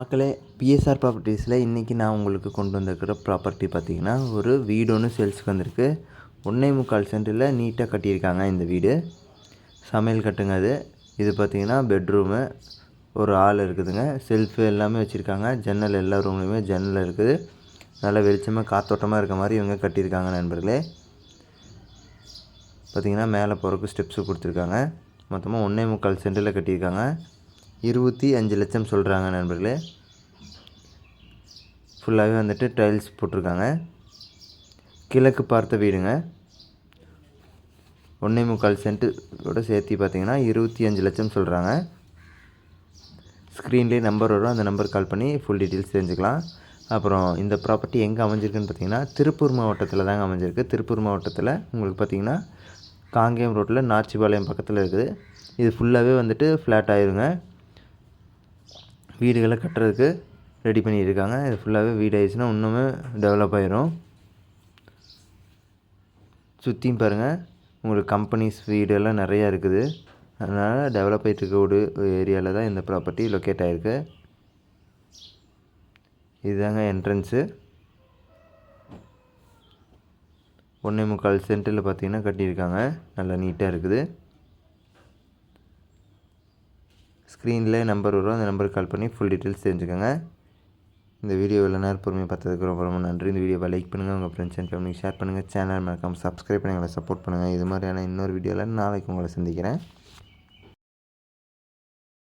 மக்களே பிஎஸ்ஆர் ப்ராப்பர்ட்டிஸில் இன்றைக்கி நான் உங்களுக்கு கொண்டு வந்திருக்கிற ப்ராப்பர்ட்டி பார்த்திங்கன்னா ஒரு வீடு ஒன்று சேல்ஸுக்கு வந்திருக்கு. ஒன்றே முக்கால் சென்டரில் நீட்டாக கட்டியிருக்காங்க இந்த வீடு. சமையல் கட்டுங்க அது. இது பார்த்திங்கன்னா பெட்ரூமு ஒரு ஆள் இருக்குதுங்க. செல்ஃபு எல்லாமே வச்சுருக்காங்க. ஜன்னல் எல்லா ரூம்லேயுமே ஜன்னல் இருக்குது. நல்லா வெளிச்சமாக காத்தோட்டமாக இருக்க மாதிரி இவங்க கட்டியிருக்காங்க நண்பர்களே. பார்த்திங்கன்னா மேலே போகிறக்கு ஸ்டெப்ஸு கொடுத்துருக்காங்க. மொத்தமாக ஒன்றே முக்கால் சென்டரில் கட்டியிருக்காங்க. இருபத்தி அஞ்சு லட்சம் சொல்கிறாங்க நண்பர்களே. ஃபுல்லாகவே வந்துட்டு டைல்ஸ் போட்டிருக்காங்க. கிழக்கு பார்த்த வீடுங்க. ஒன்றே முக்கால் சென்ட்டோட சேர்த்து பார்த்தீங்கன்னா இருபத்தி அஞ்சு லட்சம் சொல்கிறாங்க ஸ்க்ரீன்லேயே நம்பர் வரும். அந்த நம்பர் கால் பண்ணி ஃபுல் டீட்டெயில்ஸ் தெரிஞ்சுக்கலாம். அப்புறம் இந்த ப்ராப்பர்ட்டி எங்கே அமைஞ்சிருக்குன்னு பார்த்தீங்கன்னா திருப்பூர் மாவட்டத்தில் தாங்க அமைஞ்சிருக்கு. திருப்பூர் மாவட்டத்தில் உங்களுக்கு பார்த்தீங்கன்னா காங்கேயம் ரோட்டில் நாச்சிபாளையம் பக்கத்தில் இருக்குது. இது ஃபுல்லாகவே வந்துட்டு ஃப்ளாட் ஆயிருங்க. வீடுகளை கட்டுறதுக்கு ரெடி பண்ணியிருக்காங்க. இது ஃபுல்லாகவே வீடு ஆயிடுச்சுன்னா இன்னுமே டெவலப் ஆயிரும். சுற்றியும் பாருங்கள் உங்களுக்கு கம்பெனிஸ் வீடெல்லாம் நிறையா இருக்குது. அதனால் டெவலப் ஆகிட்டு இருக்க ஒரு ஏரியாவில் தான் இந்த ப்ராப்பர்ட்டி லொக்கேட் ஆகிருக்கு இதுதாங்க என்ட்ரன்ஸு ஒன்றே முக்கால் சென்டரில் பார்த்தீங்கன்னா கட்டியிருக்காங்க. நல்லா நீட்டாக இருக்குது. ஸ்க்ரீனில் நம்பர் வரும் அந்த நம்பருக்கு கால் பண்ணி ஃபுல் டீட்டெயில்ஸ் தெரிஞ்சுக்கோங்க. இந்த வீடியோ இவ்வளோ நேரம் பொறுமையாக பார்த்ததுக்கு ரொம்ப ரொம்ப நன்றி. இந்த வீடியோவை லைக் பண்ணுங்கள் உங்கள் ஃப்ரெண்ட்ஸ் அண்ட் ஃபேமிலிக்கு ஷேர் பண்ணுங்கள் சேனல் மறக்காமல் சப்ஸ்கிரைப் பண்ணி எங்களை சப்போர்ட் பண்ணுங்கள் இது மாதிரியான இன்னொரு வீடியோவில் நாளைக்கு உங்களை சந்திக்கிறேன்.